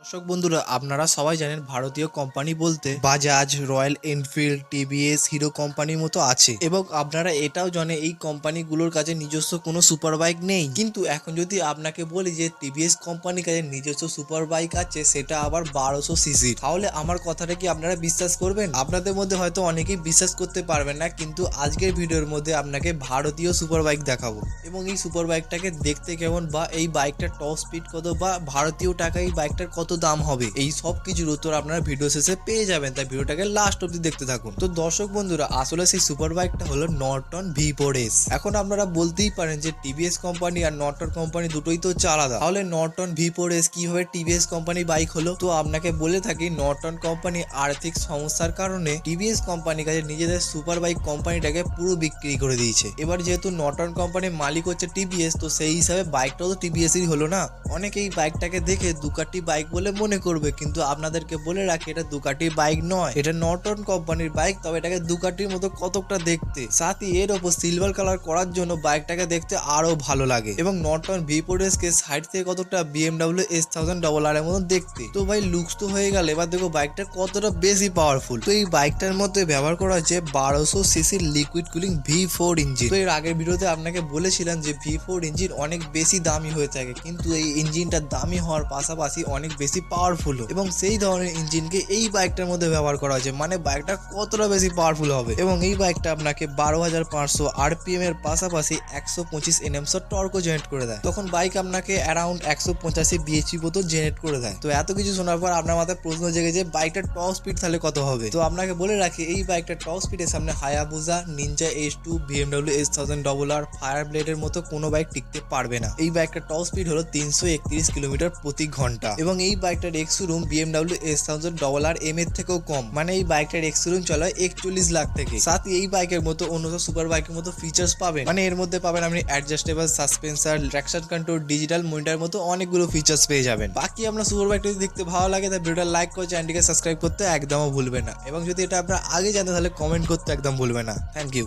দর্শক বন্ধুরা, আপনারা সবাই জানেন ভারতীয় কোম্পানি বলতে Bajaj Royal Enfield TVS Hero কোম্পানির মতো আছে। এবং আপনারা এটাও জানেন এই কোম্পানিগুলোর কাছে নিজস্ব কোনো সুপার বাইক নেই। কিন্তু এখন যদি আপনাকে বলি যে টিভিএস কোম্পানির কাছে নিজস্ব সুপার বাইক আছে, সেটা আবার বারোশো সিসি তাহলে আমার কথাটা কি আপনারা বিশ্বাস করবেন? আপনাদের মধ্যে হয়তো অনেকেই বিশ্বাস করতে পারবেন না, কিন্তু আজকের ভিডিওর মধ্যে আপনাকে ভারতীয় সুপার বাইক দেখাবো। এবং এই সুপার বাইকটাকে দেখতে কেমন বা এই বাইকটার টপ স্পিড কত বা ভারতীয় টাকায় এই বাইকটার কত দাম হবে? এই সব কিছুর উত্তর আপনারা ভিডিও শেষে পেয়ে যাবেন। তাই ভিডিওটাকে লাস্ট অব্দি দেখতে থাকুন। তো দর্শক বন্ধুরা, আসলে সেই সুপার বাইকটা হলো নর্টন ভি এস এখন আপনারা বলতেই পারেন যে টিভিএস কোম্পানি আর নর্টন কোম্পানি দুটোই তো হচ্ছে আলাদা তাহলে নর্টন ভি এস কীভাবে টিভিএস কোম্পানি বাইক হলো? তো আপনাকে বলে থাকি নর্টন কোম্পানি আর্থিক সমস্যার কারণে টিভিএস কোম্পানির কাছে নিজেদের সুপার বাইক কোম্পানিটাকে পুরো বিক্রি করে দিয়েছে। এবার যেহেতু নর্টন কোম্পানির মালিক হচ্ছে টিভিএস তো সেই হিসাবে বাইকটাও তো টিভিএসই হলো না। অনেকে এই বাইকটাকে দেখে দুকাটি বাইক বলে মনে করবে, কিন্তু আপনাদেরকে বলে রাখি, এটা দুকাটি বাইক নয়। এটা নর্টন কোম্পানির বাইক, তবে এটাকে দুকাটির মতো কতকটা দেখতে। সাথে এর ওপর সিলভার কালার করার জন্য বাইকটাকে দেখতে আরও ভালো লাগে। এবং নর্টন ভি এস কে সাইড থেকে কতটা BMW S thousand double R এর মতো দেখতে। তো ভাই লুকস তো হয়ে গেল, এবার দেখো বাইকটা কতটা বেশি পাওয়ারফুল তো এই বাইকটার মধ্যে ব্যবহার করা হচ্ছে বারোশো সিসির liquid cooling V four engine তো এর আগের ভিডিওতে আপনাকে বলেছিলাম যে ভি ফোর ইঞ্জিন অনেক বেশি দামি হয়ে থাকে, কিন্তু এই ইঞ্জিনটা দামি হওয়ার পাশাপাশি অনেক বেশি পাওয়ারফুল এবং সেই ধরনের ইঞ্জিনকে এই বাইকটার মধ্যে ব্যবহার করা হয়েছে। মানে বাইকটা কতটা বেশি পাওয়ারফুল হবে? এবং এই বাইকটা আপনাকে বারো হাজার পাঁচশো আরপিএম এর পাশাপাশি একশো পঁচিশ এনএমস টর্কও জেনারেট করে দেয়। তখন বাইক আপনাকে অ্যারাউন্ড একশো পঁচাশি বিএইচপি মতো জেনারেট করে দেয়। তো এত কিছু শোনার পর আপনার মাথায় প্রশ্ন জেগে যে বাইকটার টপ স্পিড তাহলে কত হবে? তো আপনাকে বলে রাখি, এই বাইকটার টপ স্পিডের সামনে Hayabusa Ninja H two BMW S thousand double R fire ব্লেডের মতো কোনো বাইক টিকতে পারবে না। এই বাইকটার টপ স্পিড হলো তিনশো একত্রিশ কিলোমিটার প্রতি ঘণ্টা। এবং এই বাইকটার ex room BMW S thousand double R M এর থেকেও কম। মানে এই বাইকটার এক্স রুম চলে একচল্লিশ লাখ থেকে। সাথে এই বাইকের মতো, অন্য সুপার বাইকের মতো ফিচার্স পাবেন। মানে এর মধ্যে পাবেন আপনি adjustable suspension traction control digital monitor মতো অনেকগুলো ফিচার্স পেয়ে যাবেন। বাকি আপনার সুপার বাইকটা যদি দেখতে ভালো লাগে, তাহলে ভিডিওটা লাইক করে চ্যানেলটিকে সাবস্ক্রাইব করতে একদমও ভুলবে না। এবং যদি এটা আপনার আগে জানতে তাহলে কমেন্ট করতে একদম ভুলবে না। Thank you